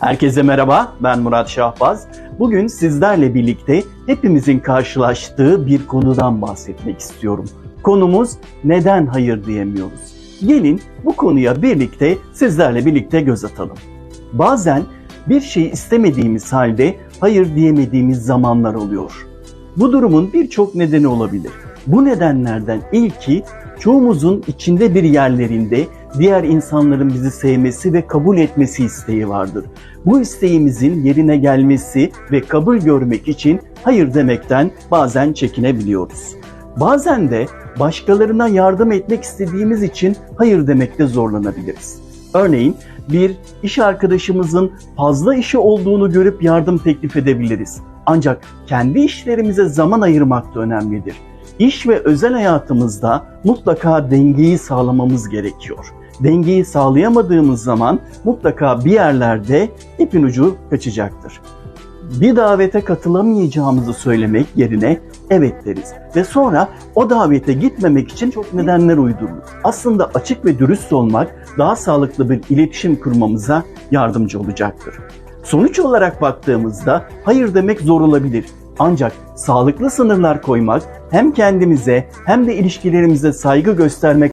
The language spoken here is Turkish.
Herkese merhaba, ben Murat Şahbaz. Bugün sizlerle birlikte hepimizin karşılaştığı bir konudan bahsetmek istiyorum. Konumuz neden hayır diyemiyoruz? Gelin bu konuya birlikte sizlerle birlikte göz atalım. Bazen bir şey istemediğimiz halde hayır diyemediğimiz zamanlar oluyor. Bu durumun birçok nedeni olabilir. Bu nedenlerden ilki çoğumuzun içinde bir yerlerinde diğer insanların bizi sevmesi ve kabul etmesi isteği vardır. Bu isteğimizin yerine gelmesi ve kabul görmek için hayır demekten bazen çekinebiliyoruz. Bazen de başkalarına yardım etmek istediğimiz için hayır demekte zorlanabiliriz. Örneğin bir iş arkadaşımızın fazla işi olduğunu görüp yardım teklif edebiliriz. Ancak kendi işlerimize zaman ayırmak da önemlidir. İş ve özel hayatımızda mutlaka dengeyi sağlamamız gerekiyor. Dengeyi sağlayamadığımız zaman mutlaka bir yerlerde ipin ucu kaçacaktır. Bir davete katılamayacağımızı söylemek yerine evet deriz ve sonra o davete gitmemek için çok nedenler uydururuz. Aslında açık ve dürüst olmak daha sağlıklı bir iletişim kurmamıza yardımcı olacaktır. Sonuç olarak baktığımızda hayır demek zor olabilir. Ancak sağlıklı sınırlar koymak hem kendimize hem de ilişkilerimize saygı göstermek